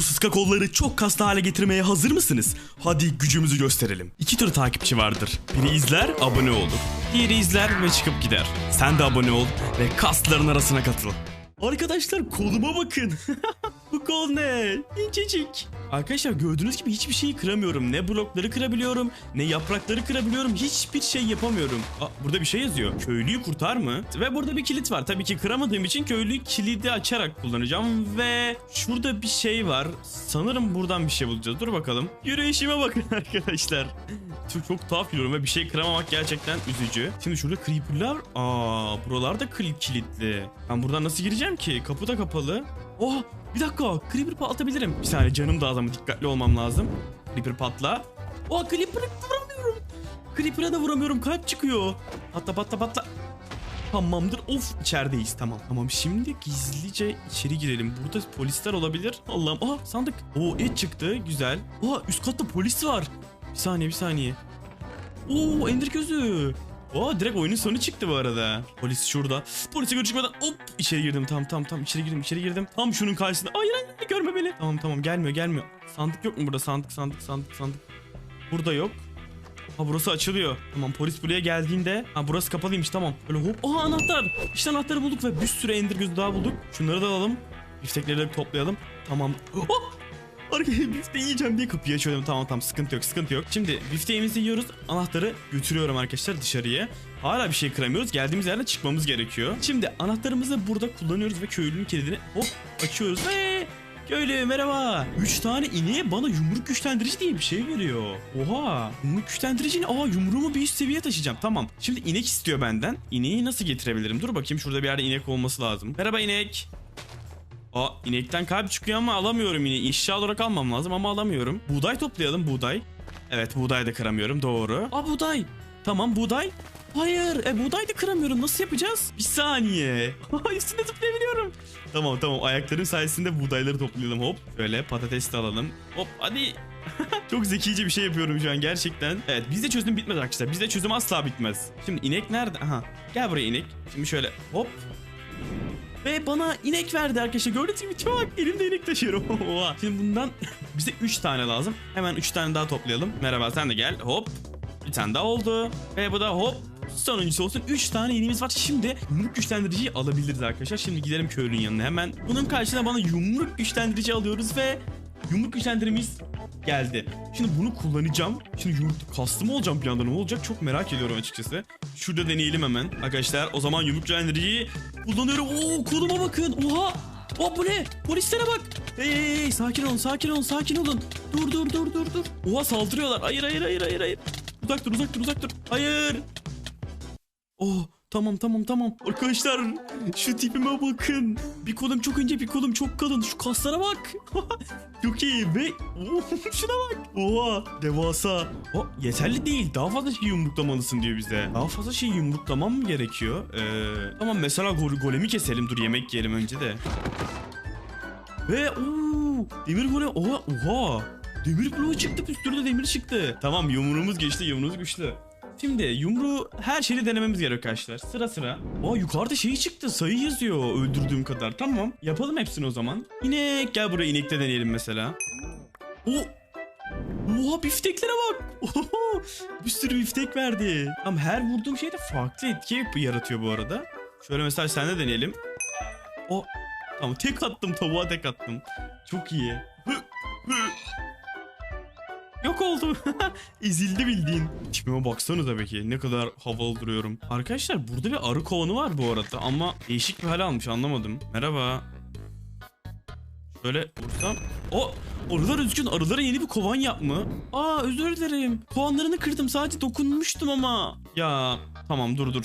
Bu sıska kolları çok kaslı hale getirmeye hazır mısınız? Hadi gücümüzü gösterelim. İki tür takipçi vardır. Biri izler, abone olur. Diğeri izler ve çıkıp gider. Sen de abone ol ve kasların arasına katıl. Arkadaşlar koluma bakın. Bu kol ne? İncecik. Arkadaşlar gördüğünüz gibi hiçbir şeyi kıramıyorum. Ne blokları kırabiliyorum, ne yaprakları kırabiliyorum. Hiçbir şey yapamıyorum. Aa, burada bir şey yazıyor. Köylüyü kurtar mı? Ve burada bir kilit var. Tabii ki kıramadığım için köylüyü kilidi açarak kullanacağım. Ve şurada bir şey var. Sanırım buradan bir şey bulacağız. Dur bakalım. Yürüyüşüme bakın arkadaşlar. Çok, çok tuhaf yürüyorum ve bir şey kıramamak gerçekten üzücü. Şimdi şurada creeper'lar. Aa, buralar da kli- kilitli. Ben buradan nasıl gireceğim ki? Kapı da kapalı. Oh, bir dakika. Creeper patlatabilirim. Bir saniye canım da az ama dikkatli olmam lazım. Creeper patla. Oh, Creeper'ı vuramıyorum. Creeper'a da vuramıyorum. Kalp çıkıyor. Patla patla patla. Tamamdır. Of içerideyiz. Tamam. Tamam şimdi gizlice içeri girelim. Burada polisler olabilir. Allah'ım. Aha sandık. Oo et çıktı. Güzel. Aa üst katta polis var. Bir saniye bir saniye. Oo ender gözü. Oo direkt oyunun sonu çıktı bu arada. Polis şurada. Polise görüşmeden hop içeri girdim. Tamam tamam tamam içeri girdim içeri girdim. Tam şunun karşısında. Hayır hayır, görme beni. Tamam tamam gelmiyor gelmiyor. Sandık yok mu burada? Sandık sandık sandık sandık. Burada yok. Ha burası açılıyor. Tamam polis buraya geldiğinde ha burası kapalıymış tamam. Böyle hop. Aha anahtar. İşte anahtarı bulduk ve bir sürü ender gözü daha bulduk. Şunları da alalım. Biftekleri de toplayalım. Tamam. Oh! Arkadaşlar bifte yiyeceğim diye kapıyı açıyordum. Tamam tamam sıkıntı yok sıkıntı yok. Şimdi bifteğimizi yiyoruz. Anahtarı götürüyorum arkadaşlar dışarıya. Hala bir şey kıramıyoruz. Geldiğimiz yerden çıkmamız gerekiyor. Şimdi anahtarımızı burada kullanıyoruz ve köylünün kilidini hop açıyoruz ve Köylü merhaba. 3 tane ineğe bana yumruk güçlendirici diye bir şey veriyor. Oha. Yumruk güçlendirici ne? Aa yumruğumu bir üst seviyeye taşıyacağım. Tamam. Şimdi inek istiyor benden. İneği nasıl getirebilirim? Dur bakayım şurada bir yerde inek olması lazım. Merhaba inek. Aa inekten kalp çıkıyor ama alamıyorum yine. İnşa olarak almam lazım ama alamıyorum. Buğday toplayalım buğday. Evet buğday da kıramıyorum doğru. Aa buğday. Tamam buğday. Hayır e buğday da kıramıyorum nasıl yapacağız? Bir saniye. Üstüne zıplayabiliyorum. Tamam tamam ayaklarım sayesinde buğdayları toplayalım hop. Şöyle patates de alalım. Hop hadi. Çok zekice bir şey yapıyorum şu an gerçekten. Evet bizde çözüm bitmez arkadaşlar. Bizde çözüm asla bitmez. Şimdi inek nerede? Aha. Gel buraya inek. Şimdi şöyle hop. Ve bana inek verdi arkadaşlar. Gördüğünüz gibi çok elimde inek taşıyorum. Şimdi bundan bize 3 tane lazım. Hemen 3 tane daha toplayalım. Merhaba sen de gel. Hop. Bir tane daha oldu. Ve bu da hop. Sonuncusu olsun. 3 tane ineğimiz var. Şimdi yumruk güçlendiriciyi alabiliriz arkadaşlar. Şimdi gidelim köylünün yanına. Hemen bunun karşısına bana yumruk güçlendirici alıyoruz ve yumruk güçlendirimiz geldi. Şimdi bunu kullanacağım. Şimdi yumruk kaslı mı olacağım bir anda ne olacak çok merak ediyorum açıkçası. Şurada deneyelim hemen. Arkadaşlar o zaman yumruk güçlendiriciyi kullanıyorum. Oo koluma bakın. Oha. Aa bu ne? Polislere bak. Hey, hey, hey, sakin olun sakin olun sakin olun. Dur dur dur dur dur. Oha saldırıyorlar. Hayır hayır hayır hayır hayır. Uzak dur uzak dur uzak dur. Hayır. Oh tamam tamam tamam. Arkadaşlar şu tipime bakın. Bir kolum çok ince bir kolum çok kalın. Şu kaslara bak. çok iyi ve oh, şuna bak. Oha devasa. Oh, yeterli değil. Daha fazla şey yumruklamalısın diyor bize. Daha fazla şey yumruklamam mı gerekiyor? Ee, tamam mesela gol golemi keselim. Dur yemek yiyelim önce de. Ve ooo demir golem. Oha oha. Demir bloğu çıktı de demir çıktı. Tamam yumruğumuz geçti yumruğumuz güçlü. Şimdi yumruğu her şeyi denememiz gerekiyor arkadaşlar. Sıra sıra. Aa yukarıda şey çıktı. Sayı yazıyor öldürdüğüm kadar. Tamam. Yapalım hepsini o zaman. İnek. Gel buraya inekte deneyelim mesela. O Oha bifteklere bak. Oho, bir sürü biftek verdi. Ama her vurduğum şey de farklı etki yaratıyor bu arada. Şöyle mesela sen de deneyelim. O Tamam tek attım tavuğa tek attım. Çok iyi. Yok oldu. Ezildi bildiğin. Tipime baksanıza peki ne kadar havalı duruyorum. Arkadaşlar burada bir arı kovanı var bu arada ama değişik bir hal almış anlamadım. Merhaba. Şöyle vursam. O arılar üzgün arılara yeni bir kovan yapma. Aa özür dilerim. Kovanlarını kırdım sadece dokunmuştum ama. Ya tamam dur dur.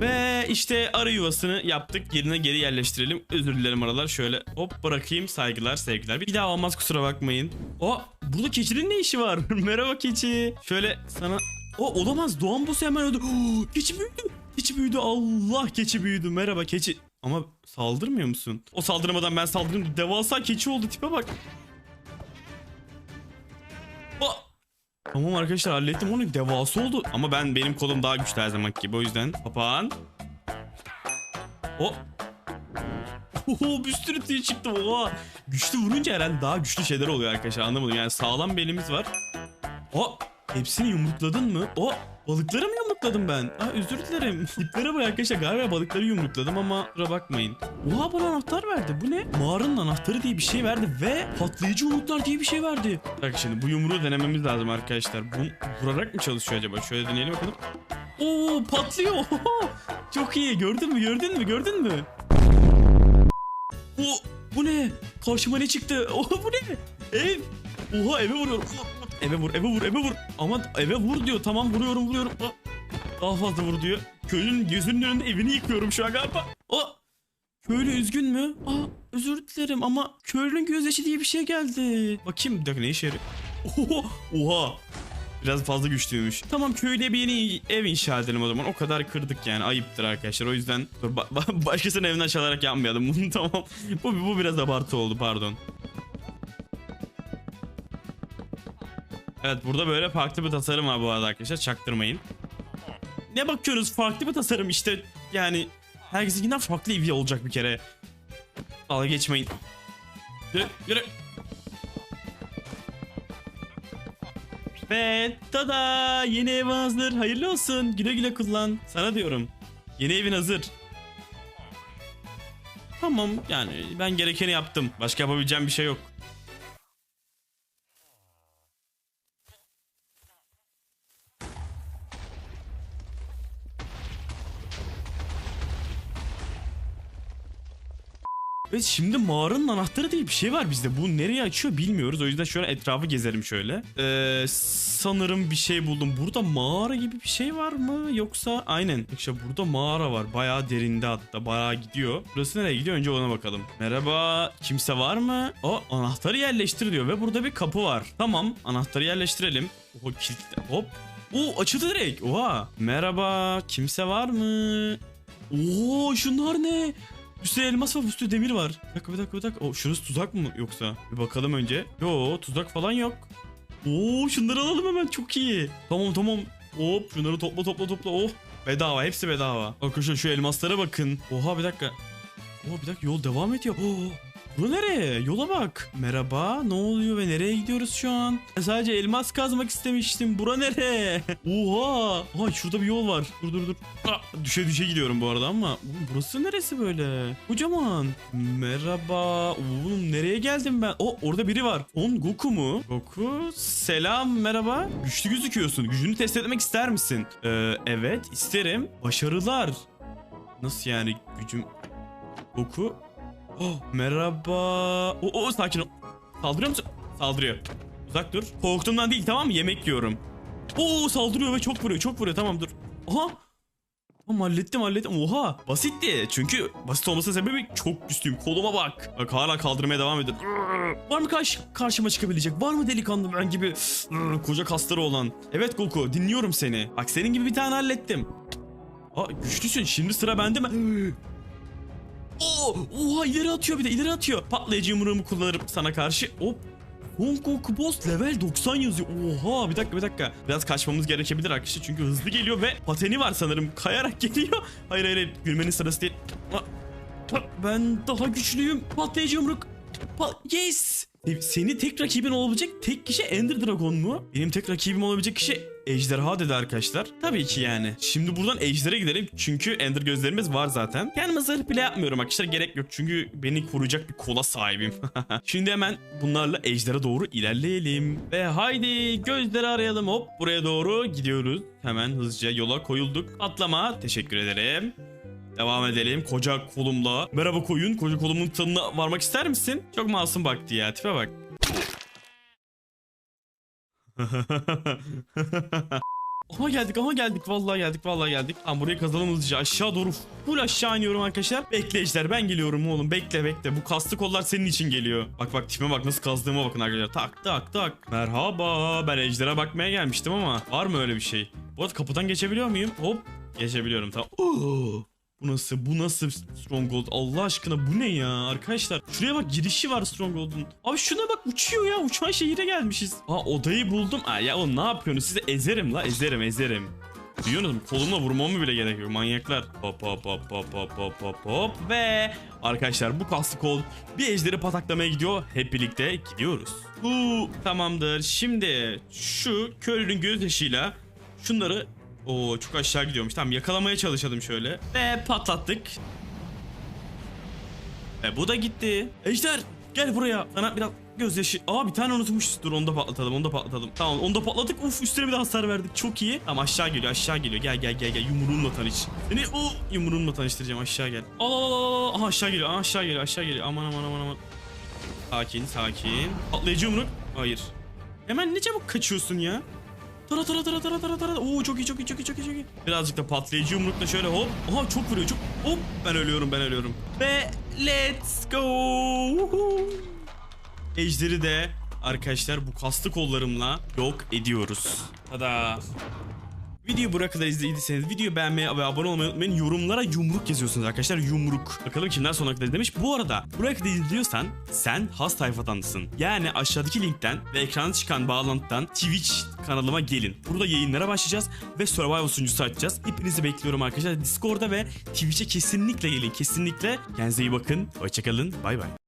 Ve işte arı yuvasını yaptık. Yerine geri yerleştirelim. Özür dilerim aralar. Şöyle hop bırakayım. Saygılar, sevgiler. Bir daha olmaz kusura bakmayın. O burada keçinin ne işi var? Merhaba keçi. Şöyle sana... O olamaz. Doğan bosu hemen öldü. Keçi büyüdü. Keçi büyüdü. Allah keçi büyüdü. Merhaba keçi. Ama saldırmıyor musun? O saldırmadan ben saldırdım. Devasa keçi oldu. Tipe bak. O Tamam arkadaşlar hallettim onu devasa oldu ama ben benim kolum daha güçlü her zaman gibi o yüzden papağan. O. Oho bir sürü tüy çıktı. Oha. Güçlü vurunca herhalde daha güçlü şeyler oluyor arkadaşlar anlamadım. Yani sağlam bir elimiz var. O hepsini yumrukladın mı? O balıkları mı yumrukladım ben? Aa özür dilerim. Tiplere bak arkadaşlar galiba balıkları yumrukladım ama kusura bakmayın. Oha bana anahtar verdi. Bu ne? Mağaranın anahtarı diye bir şey verdi ve patlayıcı umutlar diye bir şey verdi. Bak şimdi bu yumruğu denememiz lazım arkadaşlar. Bu vurarak mı çalışıyor acaba? Şöyle deneyelim bakalım. Oo patlıyor. Çok iyi. Gördün mü? Gördün mü? Gördün mü? O bu ne? Karşıma ne çıktı? Oha bu ne? Ev. Oha eve vuruyorum. Eve vur, eve vur, eve vur. Ama eve vur diyor. Tamam vuruyorum, vuruyorum. Ah, Daha fazla vur diyor. Köylünün gözünün önünde evini yıkıyorum şu an galiba. O Köylü üzgün mü? Aa özür dilerim ama köylünün gözyaşı diye bir şey geldi. Bakayım bir dakika ne işe yarıyor? Oha, oha. Biraz fazla güçlüymüş. Tamam köylüye bir yeni ev inşa edelim o zaman. O kadar kırdık yani. Ayıptır arkadaşlar. O yüzden dur, ba- ba- başkasının evinden çalarak yapmayalım bunu tamam. Bu, bu biraz abartı oldu pardon. Evet burada böyle farklı bir tasarım var bu arada arkadaşlar. Çaktırmayın. Ne bakıyoruz? Farklı bir tasarım işte. Yani herkesinkinden farklı evi olacak bir kere. Dalga geçmeyin. Yürü yürü. Ve tada yeni ev hazır. Hayırlı olsun. Güle güle kullan. Sana diyorum. Yeni evin hazır. Tamam yani ben gerekeni yaptım. Başka yapabileceğim bir şey yok. Evet şimdi mağaranın anahtarı diye bir şey var bizde. Bu nereye açıyor bilmiyoruz. O yüzden şöyle etrafı gezelim şöyle. Ee, sanırım bir şey buldum. Burada mağara gibi bir şey var mı? Yoksa aynen. İşte burada mağara var. Bayağı derinde hatta. Bayağı gidiyor. Burası nereye gidiyor? Önce ona bakalım. Merhaba. Kimse var mı? O anahtarı yerleştir diyor ve burada bir kapı var. Tamam. Anahtarı yerleştirelim. Oha kilitli. Hop. Oo açıldı direkt. Oha. Merhaba. Kimse var mı? Oo şunlar ne? Üstte elmas var, üstte demir var. Bir dakika, bir dakika, bir dakika. O, şurası tuzak mı yoksa? Bir bakalım önce. Yo, tuzak falan yok. Oo, şunları alalım hemen. Çok iyi. Tamam, tamam. Hop, şunları topla, topla, topla. Oh, bedava. Hepsi bedava. Arkadaşlar şu elmaslara bakın. Oha, bir dakika. Oha, bir dakika. Yol devam ediyor. Oo, bu nereye? Yola bak. Merhaba. Ne oluyor ve nereye gidiyoruz şu an? Ben sadece elmas kazmak istemiştim. Bura nereye? Oha. Aha şurada bir yol var. Dur dur dur. Ah, düşe düşe gidiyorum bu arada ama. Oğlum burası neresi böyle? Kocaman. Merhaba. Oğlum nereye geldim ben? O orada biri var. On Goku mu? Goku. Selam merhaba. Güçlü gözüküyorsun. Gücünü test etmek ister misin? Ee, evet isterim. Başarılar. Nasıl yani gücüm? Goku. Oh, merhaba. O, o sakin ol. Saldırıyor musun? Saldırıyor. Uzak dur. Korktuğumdan değil tamam mı? Yemek yiyorum. Oo saldırıyor ve çok vuruyor. Çok vuruyor. Tamam dur. Aha. Tamam hallettim hallettim. Oha. Basitti. Çünkü basit olmasının sebebi çok güçlüyüm. Koluma bak. Bak hala kaldırmaya devam ediyor. Var mı karşı, karşıma çıkabilecek? Var mı delikanlı ben gibi koca kasları olan? Evet Goku dinliyorum seni. Bak senin gibi bir tane hallettim. Aa güçlüsün. Şimdi sıra bende mi? Oo, oha ileri atıyor bir de ileri atıyor. Patlayıcı yumruğumu kullanırım sana karşı. Hop. Hong Kong Boss level 90 yazıyor. Oha bir dakika bir dakika. Biraz kaçmamız gerekebilir arkadaşlar çünkü hızlı geliyor ve pateni var sanırım. Kayarak geliyor. Hayır hayır, hayır. gülmenin sırası değil. Ben daha güçlüyüm. Patlayıcı yumruk. Pa- yes. E, Seni tek rakibin olabilecek tek kişi Ender Dragon mu? Benim tek rakibim olabilecek kişi Ejderha dedi arkadaşlar. Tabii ki yani. Şimdi buradan Ejder'e gidelim çünkü Ender gözlerimiz var zaten. Kendime zırh bile yapmıyorum arkadaşlar gerek yok çünkü beni koruyacak bir kola sahibim. Şimdi hemen bunlarla Ejder'e doğru ilerleyelim. Ve haydi gözleri arayalım hop buraya doğru gidiyoruz. Hemen hızlıca yola koyulduk. Atlama teşekkür ederim. Devam edelim koca kolumla. Merhaba koyun. Koca kolumun tadına varmak ister misin? Çok masum baktı ya. Tipe bak. Ama geldik ama geldik vallahi geldik vallahi geldik. Tamam burayı kazalım hızlıca aşağı doğru full aşağı iniyorum arkadaşlar. Bekle Ejder ben geliyorum oğlum bekle bekle bu kaslı kollar senin için geliyor. Bak bak tipime bak nasıl kazdığıma bakın arkadaşlar tak tak tak. Merhaba ben Ejder'e bakmaya gelmiştim ama var mı öyle bir şey? Bu arada kapıdan geçebiliyor muyum? Hop geçebiliyorum tamam. Oo. Bu nasıl? Bu nasıl Stronghold? Allah aşkına bu ne ya arkadaşlar? Şuraya bak girişi var Stronghold'un. Abi şuna bak uçuyor ya. Uçan şehire gelmişiz. Aa odayı buldum. Aa ya o ne yapıyorsunuz? Sizi ezerim la ezerim ezerim. Duyuyorsunuz mu? Kolumla vurmamı bile gerek yok. Manyaklar. Hop hop hop hop hop hop hop hop. Ve arkadaşlar bu kaslı kol bir ejderi pataklamaya gidiyor. Hep birlikte gidiyoruz. Bu tamamdır. Şimdi şu köylünün gözyaşıyla şunları Oo çok aşağı gidiyormuş. Tamam yakalamaya çalışalım şöyle. Ve patlattık. E bu da gitti. Ejder gel buraya. Sana biraz gözyaşı. Aa bir tane unutmuşuz. Dur onu da patlatalım. Onu da patlatalım. Tamam onu da patladık. Uf üstüne bir de hasar verdik. Çok iyi. Tamam aşağı geliyor aşağı geliyor. Gel gel gel gel. Yumruğunla tanış. Seni o yumruğumla tanıştıracağım aşağı gel. Al al al. Aha aşağı geliyor. Aşağı geliyor aşağı geliyor. Aman aman aman aman. Sakin sakin. Patlayıcı yumruk. Hayır. Hemen ne çabuk kaçıyorsun ya. Tara tara tara tara tara tara. Oo çok iyi çok iyi çok iyi çok iyi çok iyi. Birazcık da patlayıcı yumrukla şöyle hop. Aha çok vuruyor çok. Hop ben ölüyorum ben ölüyorum. Ve let's go. Ejderi de arkadaşlar bu kaslı kollarımla yok ediyoruz. Tada. Videoyu buraya kadar izlediyseniz videoyu beğenmeyi ve abone olmayı unutmayın. Yorumlara yumruk yazıyorsunuz arkadaşlar. Yumruk. Bakalım kimler sonuna kadar izlemiş. Bu arada buraya kadar izliyorsan sen has tayfadanlısın. Yani aşağıdaki linkten ve ekranda çıkan bağlantıdan Twitch kanalıma gelin. Burada yayınlara başlayacağız ve Survival sunucusu açacağız. Hepinizi bekliyorum arkadaşlar. Discord'da ve Twitch'e kesinlikle gelin. Kesinlikle. Kendinize iyi bakın. Hoşçakalın. Bay bay.